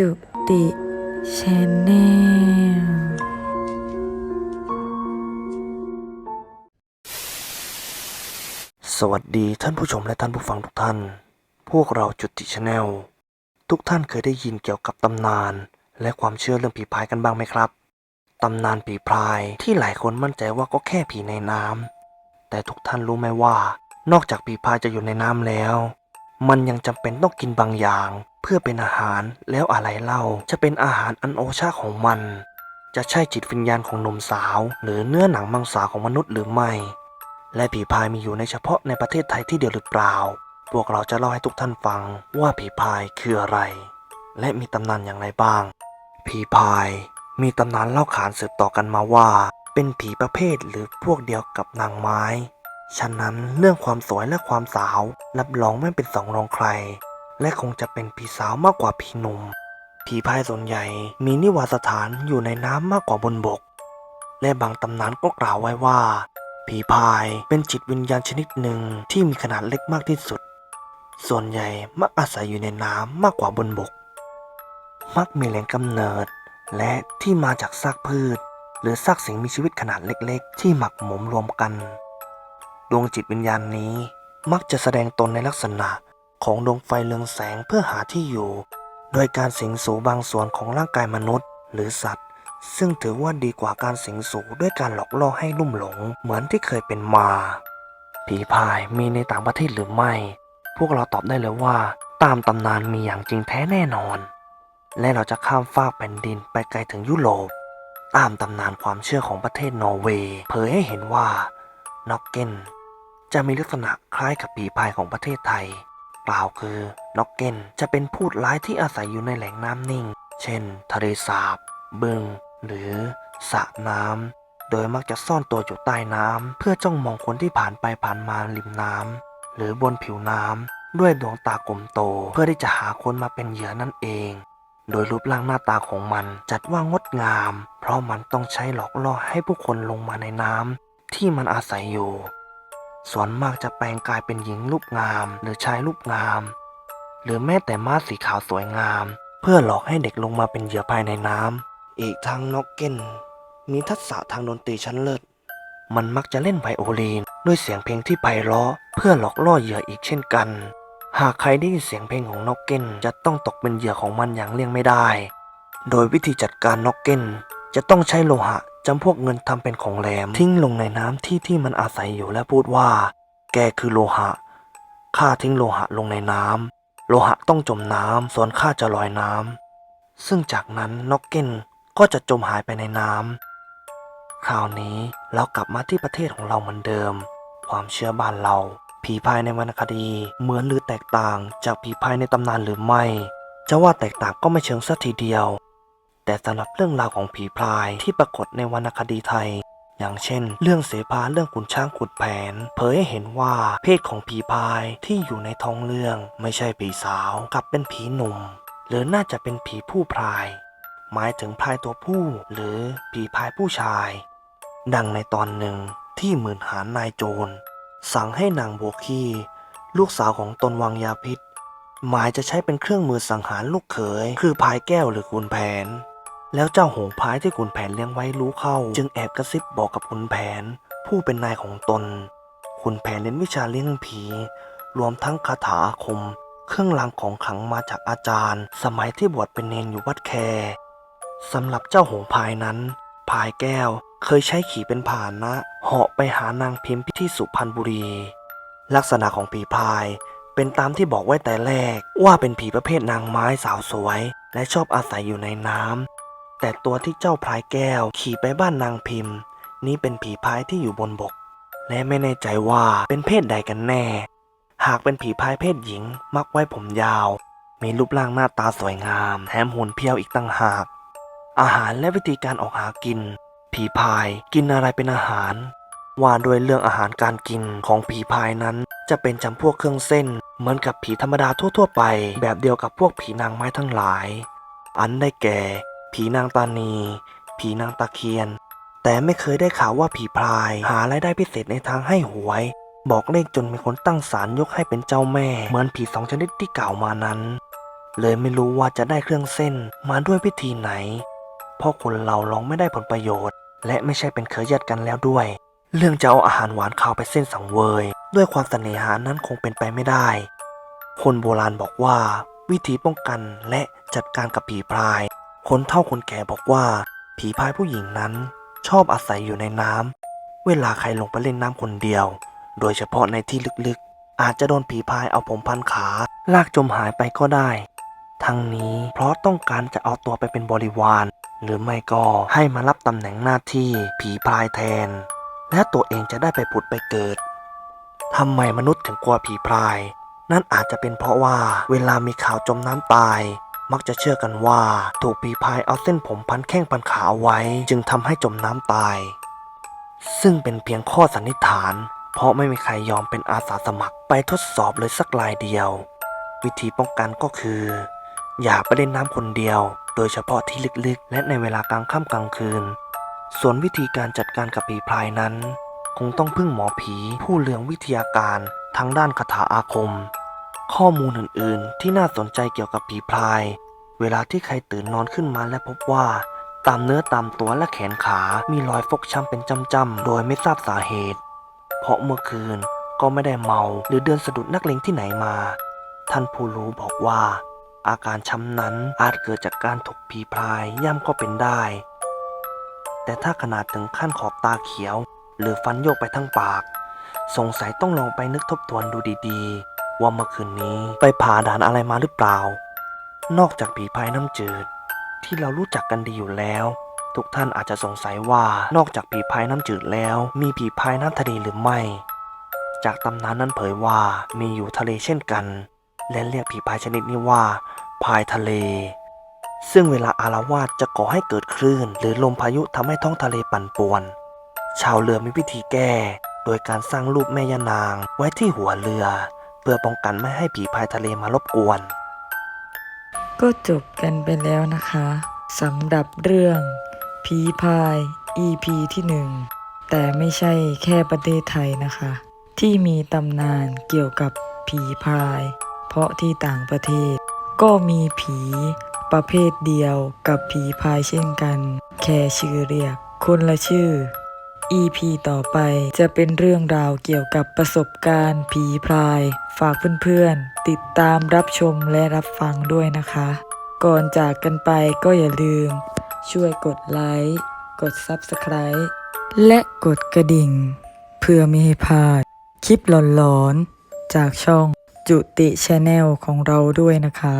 จุติชแนลสวัสดีท่านผู้ชมและท่านผู้ฟังทุกท่าน พวกเราจุติชาแนลทุกท่านเคยได้ยินเกี่ยวกับตำนาน และความเชื่อเรื่องผีพรายกันบ้างไหมครับ ตำนานผีพรายที่หลายคนมั่นใจว่าก็แค่ผีในน้ำแต่ทุกท่านรู้ไหมว่า นอกจากผีพรายจะอยู่ในน้ำแล้ว มันยังจำเป็นต้องกินบางอย่าง เพื่อเป็นอาหารแล้วอะไรเล่าจะเป็นอาหารอันโอชาของมัน จะใช่จิตวิญญาณของหนุ่มสาว หรือเนื้อหนังมังสาของมนุษย์หรือไม่ และผีพายมีอยู่ในเฉพาะในประเทศไทยที่เดียวหรือเปล่า พวกเราจะเล่าให้ทุกท่านฟังว่าผีพายคืออะไร และมีตำนานอย่างไรบ้าง ผีพายมีตำนานเล่าขานสืบต่อกันมาว่า เป็นผีประเภทหรือพวกเดียวกับนางไม้ ฉะนั้นเรื่องความสวยและความสาวรับรองไม่เป็นสองรองใคร และคงจะเป็นผีสาวมากกว่าผีหนุ่ม ผีพายส่วนใหญ่มีนิวาสถานอยู่ในน้ำมากกว่าบนบก และบางตำนานก็กล่าวไว้ว่า ผีพายเป็นจิตวิญญาณชนิดหนึ่งที่มีขนาดเล็กมากที่สุด ส่วนใหญ่มักอาศัยอยู่ในน้ำมากกว่าบนบก มักมีแหล่งกำเนิด และที่มาจากซากพืช หรือซากสิ่งมีชีวิตขนาดเล็กๆ ที่หมักหมมรวมกัน ดวงจิตวิญญาณนี้มักจะแสดงตนในลักษณะ ของดวงไฟเรืองแสงเพื่อหาที่อยู่ โดยการสิงสู่บางส่วนของร่างกายมนุษย์ หรือสัตว์ ซึ่งถือว่าดีกว่าการสิงสู่ด้วยการหลอกล่อให้ลุ่มหลงเหมือนที่เคยเป็นมา ผีพายมีในต่างประเทศหรือไม่ พวกเราตอบได้เลยว่า ตามตำนานมีอย่างจริงแท้แน่นอน และเราจะข้ามฟากแผ่นดินไปไกลถึงยุโรปตามตำนานความเชื่อของประเทศนอร์เวย์เผยให้เห็นว่าน็อกเกนจะมีลักษณะคล้ายกับผีพายของประเทศไทย กล่าคือน็อกเกนจะเป็นพูดร้ายที่อาศัยอยู่ในแหล่งน้ำนิ่ง เช่น ทะเลสาบ บึง หรือสระน้ำ โดยมักจะซ่อนตัวอยู่ใต้น้ำ เพื่อจ้องมองคนที่ผ่านไปผ่านมาริมน้ำ หรือบนผิวน้ำ ด้วยดวงตากลมโต เพื่อที่จะหาคนมาเป็นเหยื่อนั่นเอง โดยรูปร่างหน้าตาของมันจัดว่างดงาม เพราะมันต้องใช้หลอกล่อให้ผู้คนลงมาในน้ำที่มันอาศัยอยู่ ส่วนมากจะแปลงกายเป็นหญิงรูปงาม หรือชายรูปงาม หรือแม้แต่ม้าสีขาวสวยงาม เพื่อหลอกให้เด็กลงมาเป็นเหยื่อภายในน้ำอีกทั้งนกเก้นมีทักษะทางดนตรีชั้นเลิศ มันมักจะเล่นไวโอลินด้วยเสียงเพลงที่ไพเราะเพื่อหลอกล่อเหยื่ออีกเช่นกัน หากใครได้ยินเสียงเพลงของนกเก้นจะต้องตกเป็นเหยื่อของมันอย่างเลี่ยงไม่ได้ โดยวิธีจัดการนกเก้น จะต้องใช้โลหะจำพวกเงินทำเป็นของแหลม ทิ้งลงในน้ำที่ที่มันอาศัยอยู่และพูดว่า แกคือโลหะข้าทิ้งโลหะลงในน้ำโลหะต้องจมน้ำส่วนข้าจะลอยน้ำซึ่งจากนั้นนอกเก้นก็จะจมหายไปในน้ำคราวนี้เรากลับมาที่ประเทศของเราเหมือนเดิม ความเชื่อบ้านเรา ผีพายในวรรณคดีเหมือนหรือแตกต่างจากผีพายในตำนานหรือไม่ จะว่าแตกต่างก็ไม่เชิงสัทีเดียว แต่สำหรับเรื่องราวของผีพรายที่ปรากฏในวรรณคดีไทย อย่างเช่น เรื่องเสภาเรื่องขุนช้างขุนแผน เผยให้เห็นว่าเพศของผีพรายที่อยู่ในท้องเรื่อง ไม่ใช่ผีสาวกลับเป็นผีหนุ่ม หรือน่าจะเป็นผีผู้พราย หมายถึงพรายตัวผู้ หรือผีพรายผู้ชาย ดังในตอนหนึ่งที่หมื่นหานนายโจร สั่งให้นางโบวคีลูกสาวของตนวางยาพิษหมายจะใช้เป็นเครื่องมือสังหารลูกเขย คือพายแก้วหรือขุนแผน แล้วเจ้าหงพายที่ขุนแผนเลี้ยงไว้รู้เข้า จึงแอบกระซิบบอกกับขุนแผน ผู้เป็นนายของตนขุนแผนเรียนวิชาเลี้ยงผี รวมทั้งคาถาอาคม เครื่องรางของขลังมาจากอาจารย์ สมัยที่บวชเป็นเนนอยู่วัดแคสำหรับเจ้าหงพายนั้นพายแก้วเคยใช้ขี่เป็นพาหนะเหาะไปหานางพิมพ์ที่สุพรรณบุรี ลักษณะของผีพายเป็นตามที่บอกไว้แต่แรกว่าเป็นผีประเภทนางไม้สาวสวย และชอบอาศัยอยู่ในน้ำ แต่ตัวที่เจ้าพลายแก้วขี่ไปบ้านนางพิมพ์ นี้เป็นผีพายที่อยู่บนบก และไม่แน่ใจว่าเป็นเพศใดกันแน่ หากเป็นผีพายเพศหญิง มักไว้ผมยาว มีรูปร่างหน้าตาสวยงาม แถมหุ่นเพียวอีกตั้งหาก อาหารและวิธีการออกหากิน ผีพายกินอะไรเป็นอาหาร ว่าด้วยเรื่องอาหารการกินของผีพายนั้น จะเป็นจำพวกเครื่องเส้น เหมือนกับผีธรรมดาทั่ว ๆ ไป แบบเดียวกับพวกผีนางไม้ทั้งหลาย อันได้แก่ ผีนางตานี ผีนางตะเคียน แต่ไม่เคยได้ข่าวว่าผีพราย หารายได้พิเศษในทางให้หวย บอกเลขจนมีคนตั้งศาลยกให้เป็นเจ้าแม่ เหมือนผีสองชนิดที่กล่าวมานั้น เลยไม่รู้ว่าจะได้เครื่องเส้นมาด้วยวิธีไหน เพราะคนเราลองไม่ได้ผลประโยชน์ และไม่ใช่เป็นเคยญาติกันแล้วด้วย เรื่องจะเอาอาหารหวานข้าวไปเส้นสังเวย ด้วยความเสน่หานั้นคงเป็นไปไม่ได้ คนโบราณบอกว่า วิธีป้องกันและจัดการกับผีพราย คนเฒ่าคนแก่บอกว่า ผีพรายผู้หญิงนั้นชอบอาศัยอยู่ในน้ำเวลาใครลงไปเล่นน้ำคนเดียว โดยเฉพาะในที่ลึกๆ อาจจะโดนผีพรายเอาผมพันขา ลากจมหายไปก็ได้ ทั้งนี้เพราะต้องการจะเอาตัวไปเป็นบริวาร หรือไม่ก็ให้มารับตำแหน่งหน้าที่ผีพรายแทน และตัวเองจะได้ไปผุดไปเกิดทำไมมนุษย์ถึงกลัวผีพราย นั่นอาจจะเป็นเพราะว่าเวลามีข่าวจมน้ำตาย มักจะเชื่อกันว่าถูกผีพรายเอาเส้นผมพันแข้งพันขาเอาไว้ จึงทำให้จมน้ำตาย ซึ่งเป็นเพียงข้อสันนิษฐาน เพราะไม่มีใครยอมเป็นอาสาสมัครไปทดสอบเลยสักรายเดียว วิธีป้องกันก็คือ อย่าไปเล่นน้ำคนเดียว โดยเฉพาะที่ลึกๆ และในเวลากลางค่ำกลางคืน ส่วนวิธีการจัดการกับผีพรายนั้น คงต้องพึ่งหมอผีผู้เลืองวิทยาการทางด้านคาถาอาคม ข้อมูลอื่นๆ ที่น่าสนใจเกี่ยวกับผีพราย เวลาที่ใครตื่นนอนขึ้นมาและพบว่า ตามเนื้อตามตัวและแขนขามีรอยฟกช้ำเป็นจำๆโดยไม่ทราบสาเหตุ เพราะเมื่อคืนก็ไม่ได้เมาหรือเดินสะดุดนักเลงที่ไหนมา ท่านผู้รู้บอกว่า อาการช้ำนั้นอาจเกิดจากการถูกผีพรายย่ำก็เป็นได้ แต่ถ้าขนาดถึงขั้นขอบตาเขียว หรือฟันโยกไปทั้งปาก สงสัยต้องลองไปนึกทบทวนดูดีๆ ว่าเมื่อคืนนี้ไปผ่าด่านอะไรมาหรือเปล่า นอกจากผีพายน้ำจืด ที่เรารู้จักกันดีอยู่แล้ว ทุกท่านอาจจะสงสัยว่านอกจากผีพายน้ำจืดแล้ว มีผีพายน้ำทะเลหรือไม่ จากตำนานนั้นเผยว่ามีอยู่ทะเลเช่นกัน และเรียกผีพายชนิดนี้ว่าพายทะเล ซึ่งเวลาอารวาสจะก่อให้เกิดคลื่น หรือลมพายุทำให้ท้องทะเลปั่นป่วน ชาวเรือมีวิธีแก้ โดยการสร้างรูปแม่ยานางไว้ที่หัวเรือ เพื่อป้องกันไม่ให้ผีพายทะเลมารบกวน ก็จบกันไปแล้วนะคะสำหรับเรื่อง ผีพาย EP ที่หนึ่งแต่ไม่ใช่แค่ประเทศไทยนะคะ ที่มีตำนานเกี่ยวกับผีพาย เพราะที่ต่างประเทศ ก็มีผีประเภทเดียวกับผีพายเช่นกัน แค่ชื่อเรียก คนละชื่อ EP ต่อไปจะเป็นเรื่องราวเกี่ยวกับประสบการณ์ผีพราย ฝากเพื่อนๆ ติดตามรับชมและรับฟังด้วยนะคะ ก่อนจากกันไปก็อย่าลืม ช่วยกดไลค์กด Subscribe และกดกระดิ่ง เพื่อไม่ให้พลาด คลิปหลอนๆ จากช่องจุติชาแนลของเราด้วยนะคะ